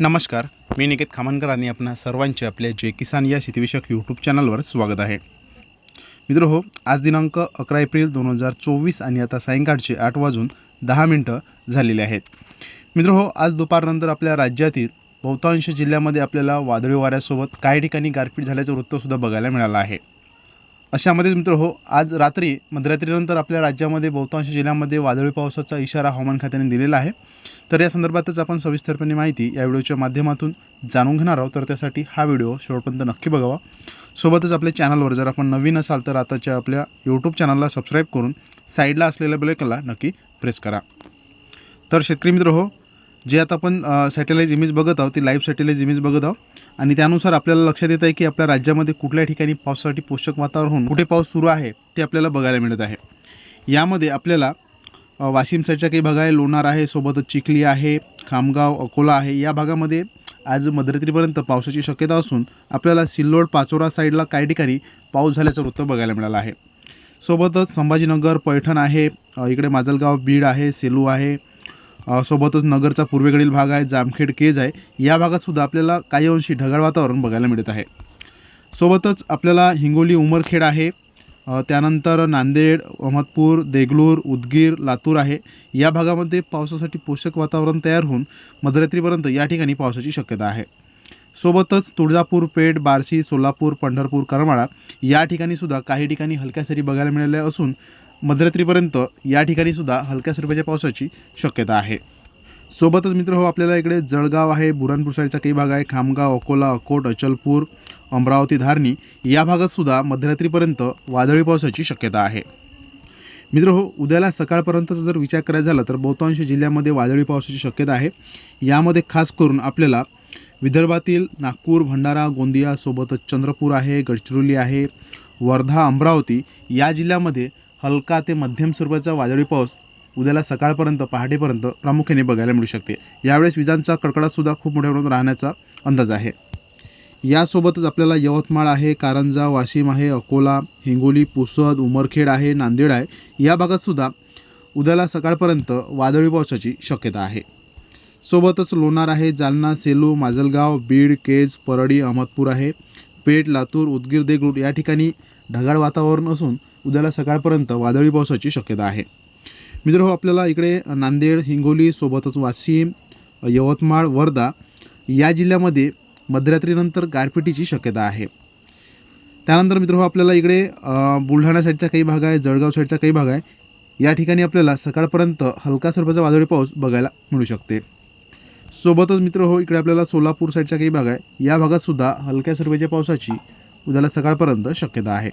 नमस्कार मी निकेत खामनकर आणि आपणा सर्वांचे आपल्या जे किसान या शेतीविषयक यूट्यूब चॅनलवर स्वागत आहे. मित्र हो आज दिनांक अकरा एप्रिल दोन हजार चोवीस आणि आता सायंकाळचे आठ वाजून दहा मिनटं झालेले आहेत. मित्र हो आज दुपारनंतर आपल्या राज्यातील बहुतांश जिल्ह्यामध्ये आपल्याला वादळी वाऱ्यासोबत काही ठिकाणी गारपीट झाल्याचं वृत्तसुद्धा बघायला मिळालं आहे. अशामध्ये मित्र हो आज रात्री मध्यरात्रीनंतर आपल्या राज्यामध्ये बहुतांश जिल्ह्यामध्ये वादळी पावसाचा इशारा हवामान खात्याने दिलेला आहे. तर या संदर्भातच आपण सविस्तरपणे माहिती या व्हिडिओच्या माध्यमातून जाणून घेणार आहोत. तर त्यासाठी हा व्हिडिओ शेवटपर्यंत नक्की बघावा. सोबतच आपल्या चॅनलवर जर आपण नवीन असाल तर आताच्या आपल्या यूट्यूब चॅनलला सबस्क्राईब करून साईडला असलेल्या बेलेकनला नक्की प्रेस करा. तर शेतकरी मित्र हो जे आता आपण सॅटेलाईज इमेज बघत आहोत ती लाईव्ह सॅटेलाईज इमेज बघत आहोत. आणि त्यानुसार आपल्याला लक्षात येत आहे की आपल्या राज्यामध्ये कुठल्या ठिकाणी पावसासाठी पोषक वातावरण होऊन कुठे पाऊस सुरू आहे ते आपल्याला बघायला मिळत आहे. यामध्ये आपल्याला वाशिम साईडच्या काही भाग आहे लोणार आहे सोबतच चिखली आहे खामगाव अकोला आहे या भागामध्ये आज मध्यरात्रीपर्यंत पावसाची शक्यता असून आपल्याला सिल्लोड पाचोरा साईडला काही ठिकाणी पाऊस झाल्याचं वृत्त बघायला मिळालं आहे. सोबतच संभाजीनगर पैठण आहे इकडे माजलगाव बीड आहे सेलू आहे सोबतच नगरचा पूर्वेकडील भाग आहे जामखेड केज आहे या भागातसुद्धा आपल्याला काही अंशी ढगाळ वातावरण बघायला मिळत आहे. सोबतच आपल्याला हिंगोली उमरखेड आहे त्यानंतर नांदेड अहमदपूर देगलूर उदगीर लातूर आहे. या भागामध्ये पावसासाठी पोषक वातावरण तयार होऊन मध्यरात्रीपर्यंत या ठिकाणी पावसाची शक्यता आहे. सोबतच तुळजापूर पेठ बार्शी सोलापूर पंढरपूर करमाळा या ठिकाणी सुद्धा काही ठिकाणी हलक्या सरी बघायला मिळाल्या असून मध्यरात्रीपर्यंत या ठिकाणी सुद्धा हलक्या स्वरूपाच्या पावसाची शक्यता आहे. सोबतच मित्र हो आपल्याला इकडे जळगाव आहे बुरानपूर साईडचा काही भाग आहे खामगाव अकोला अकोट अचलपूर अमरावती धारणी या भागात सुद्धा मध्यरात्रीपर्यंत वादळी पावसाची शक्यता आहे. मित्र हो उद्याला सकाळपर्यंतचा जर विचार करायचा झाला तर बहुतांश जिल्ह्यामध्ये वादळी पावसाची शक्यता आहे. यामध्ये खास करून आपल्याला विदर्भातील नागपूर भंडारा गोंदिया सोबतच चंद्रपूर आहे गडचिरोली आहे वर्धा अमरावती या जिल्ह्यामध्ये हलका ते मध्यम स्वरूपाचा वादळी पाऊस उद्याला सकाळपर्यंत पहाटेपर्यंत प्रामुख्याने बघायला मिळू शकते. यावेळेस विजांचा कडकडाटसुद्धा खूप मोठ्या प्रमाणात राहण्याचा अंदाज आहे. यासोबतच आपल्याला यवतमाळ आहे कारंजा वाशिम आहे अकोला हिंगोली पुसद उमरखेड आहे नांदेड आहे. या भागातसुद्धा उद्याला सकाळपर्यंत वादळी पावसाची शक्यता आहे. सोबतच लोणार आहे जालना सेलू माजलगाव बीड केज परळी अहमदपूर आहे. पेठ लातूर उदगीर देगलूर या ठिकाणी ढगाळ वातावरण असून उद्याला सकाळपर्यंत वादळी पावसाची शक्यता आहे. मित्र हो आपल्याला इकडे नांदेड हिंगोली सोबतच वाशिम यवतमाळ वर्धा या जिल्ह्यामध्ये मध्यरात्रीनंतर गारपिटीची शक्यता आहे. त्यानंतर मित्र हो आपल्याला इकडे बुलढाणा साईडचा काही भाग आहे जळगाव साईडचा काही भाग आहे. या ठिकाणी आपल्याला सकाळपर्यंत हलका स्वरूपाचा वादळी पाऊस बघायला मिळू शकते. सोबतच मित्र हो इकडे आपल्याला सोलापूर साईडचा काही भाग आहे. या भागातसुद्धा हलक्या स्वरूपाच्या पावसाची उद्याला सकाळपर्यंत शक्यता आहे.